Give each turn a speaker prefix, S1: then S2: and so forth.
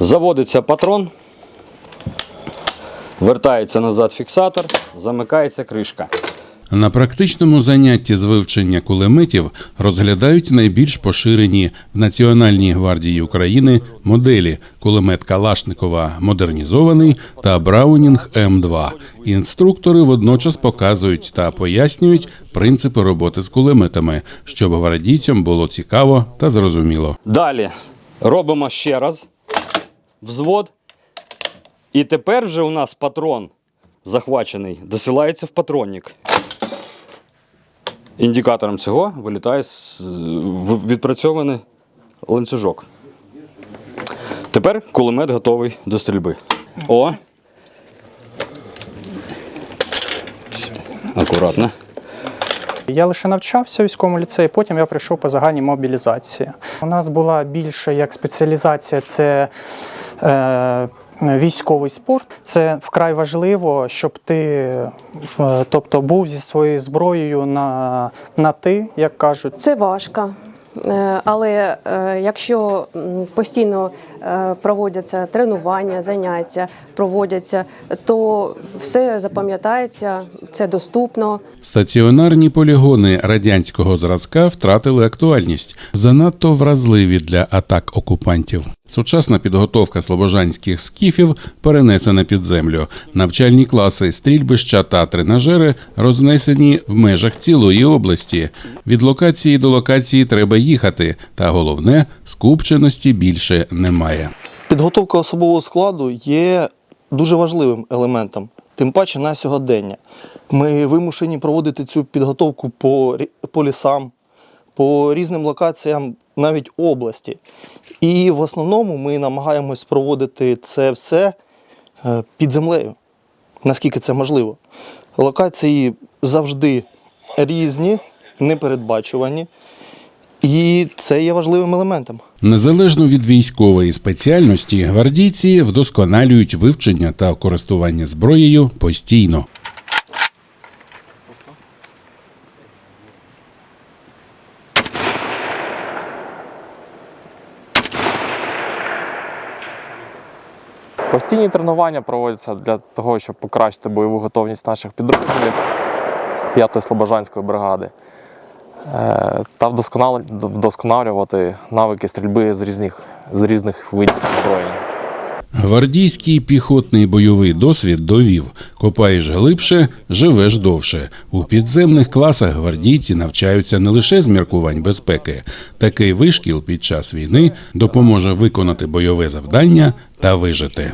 S1: Заводиться патрон, вертається назад фіксатор, замикається кришка.
S2: На практичному занятті з вивчення кулеметів розглядають найбільш поширені в Національній гвардії України моделі кулемет Калашникова модернізований та Браунінг М2. Інструктори водночас показують та пояснюють принципи роботи з кулеметами, щоб гвардійцям було цікаво та зрозуміло.
S1: Далі робимо ще раз взвод. І тепер вже у нас патрон захвачений, досилається в патронник. Індикатором цього вилітає відпрацьований ланцюжок. Тепер кулемет готовий до стрільби. О! Акуратно.
S3: Я лише навчався в військовому ліцеї, потім я прийшов по загальній мобілізації. У нас була більше як спеціалізація це військовий спорт. Це вкрай важливо, щоб ти е, тобто, був зі своєю зброєю на, на ти, як кажуть.
S4: Це важко. Е, Але е, якщо постійно е, проводяться тренування, заняття проводяться, то все запам'ятається, це доступно.
S2: Стаціонарні полігони радянського зразка втратили актуальність, занадто вразливі для атак окупантів. Сучасна підготовка слобожанських скіфів перенесена під землю. Навчальні класи, стрільбища та тренажери рознесені в межах цілої області. Від локації до локації треба їхати, та головне скупченості більше немає.
S5: Підготовка особового складу є дуже важливим елементом, тим паче на сьогодення. Ми вимушені проводити цю підготовку по, по лісам, по різним локаціям навіть області. І в основному ми намагаємось проводити це все е, під землею, наскільки це можливо. Локації завжди різні, непередбачувані, і це є важливим елементом.
S2: Незалежно від військової спеціальності, гвардійці вдосконалюють вивчення та користування зброєю постійно.
S6: Постійні тренування проводяться для того, щоб покращити бойову готовність наших підрозділів 5-ї Слобожанської бригади е, та вдосконалювати навики стрільби з різних, з різних видів озброєння.
S2: Гвардійський піхотний бойовий досвід довів: копаєш глибше, живеш довше. У підземних класах гвардійці навчаються не лише з міркувань безпеки. Такий вишкіл під час війни допоможе виконати бойове завдання та вижити.